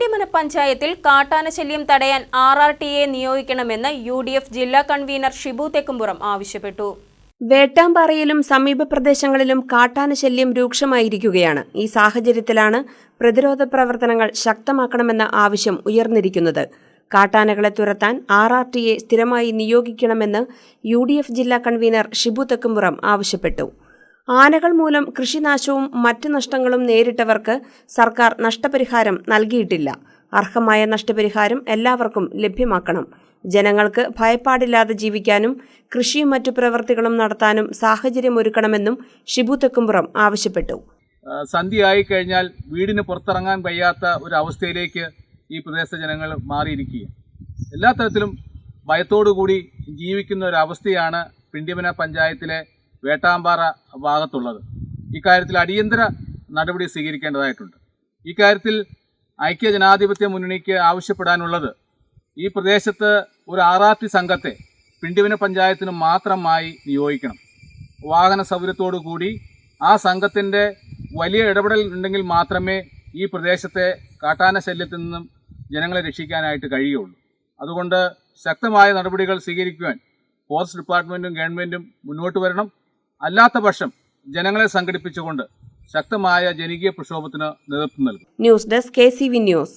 പിണ്ടിമന പഞ്ചായത്തിൽ കാട്ടാനശല്യം തടയാൻ ആർ ആർ ടി എ നിയോഗിക്കണമെന്ന് യു ഡി എഫ് ജില്ലാ കൺവീനർ ഷിബു തെക്കുംപുറം ആവശ്യപ്പെട്ടു. വേട്ടാമ്പാറയിലും സമീപ പ്രദേശങ്ങളിലും കാട്ടാന ശല്യം രൂക്ഷമായിരിക്കുകയാണ്. ഈ സാഹചര്യത്തിലാണ് പ്രതിരോധ പ്രവർത്തനങ്ങൾ ശക്തമാക്കണമെന്ന ആവശ്യം ഉയർന്നിരിക്കുന്നത്. കാട്ടാനകളെ തുരത്താൻ ആർ ആർ ടി എ സ്ഥിരമായി നിയോഗിക്കണമെന്ന് യു ഡി എഫ് ജില്ലാ കൺവീനർ ഷിബു തെക്കുംപുറം ആവശ്യപ്പെട്ടു. ആനകൾ മൂലം കൃഷിനാശവും മറ്റ് നഷ്ടങ്ങളും നേരിട്ടവർക്ക് സർക്കാർ നഷ്ടപരിഹാരം നൽകിയിട്ടില്ല. അർഹമായ നഷ്ടപരിഹാരം എല്ലാവർക്കും ലഭ്യമാക്കണം. ജനങ്ങൾക്ക് ഭയപ്പാടില്ലാതെ ജീവിക്കാനും കൃഷിയും മറ്റു പ്രവർത്തികളും നടത്താനും സാഹചര്യം ഒരുക്കണമെന്നും ഷിബു തെക്കുംപുറം ആവശ്യപ്പെട്ടു. സന്ധ്യയായി കഴിഞ്ഞാൽ വീടിന് പുറത്തിറങ്ങാൻ വയ്യാത്ത ഒരു അവസ്ഥയിലേക്ക് ഈ പ്രദേശ ജനങ്ങൾ മാറിയിരിക്കുക എല്ലാ തരത്തിലും ഭയത്തോടുകൂടി ജീവിക്കുന്ന ഒരു അവസ്ഥയാണ് പിണ്ടിമന പഞ്ചായത്തിലെ വേട്ടാമ്പാറ ഭാഗത്തുള്ളത്. ഇക്കാര്യത്തിൽ അടിയന്തര നടപടി സ്വീകരിക്കേണ്ടതായിട്ടുണ്ട്. ഇക്കാര്യത്തിൽ ഐക്യ ജനാധിപത്യ മുന്നണിക്ക് ആവശ്യപ്പെടാനുള്ളത് ഈ പ്രദേശത്ത് ഒരു ആർ ആർ ടി സംഘത്തെ പിണ്ടിവന പഞ്ചായത്തിന് മാത്രമായി നിയോഗിക്കണം. വാഹന സൗകര്യത്തോടു കൂടി ആ സംഘത്തിന്റെ വലിയ ഇടപെടൽ ഉണ്ടെങ്കിൽ മാത്രമേ ഈ പ്രദേശത്തെ കാട്ടാന ശല്യത്തിൽ നിന്നും ജനങ്ങളെ രക്ഷിക്കാനായിട്ട് കഴിയുള്ളൂ അതുകൊണ്ട് ശക്തമായ നടപടികൾ സ്വീകരിക്കുവാൻ ഫോറസ്റ്റ് ഡിപ്പാർട്ട്മെന്റും ഗവൺമെന്റും മുന്നോട്ട് വരണം. അല്ലാത്ത പക്ഷം ജനങ്ങളെ സംഘടിപ്പിച്ചുകൊണ്ട് ശക്തമായ ജനകീയ പ്രക്ഷോഭത്തിന് നേതൃത്വം നൽകും. News desk K news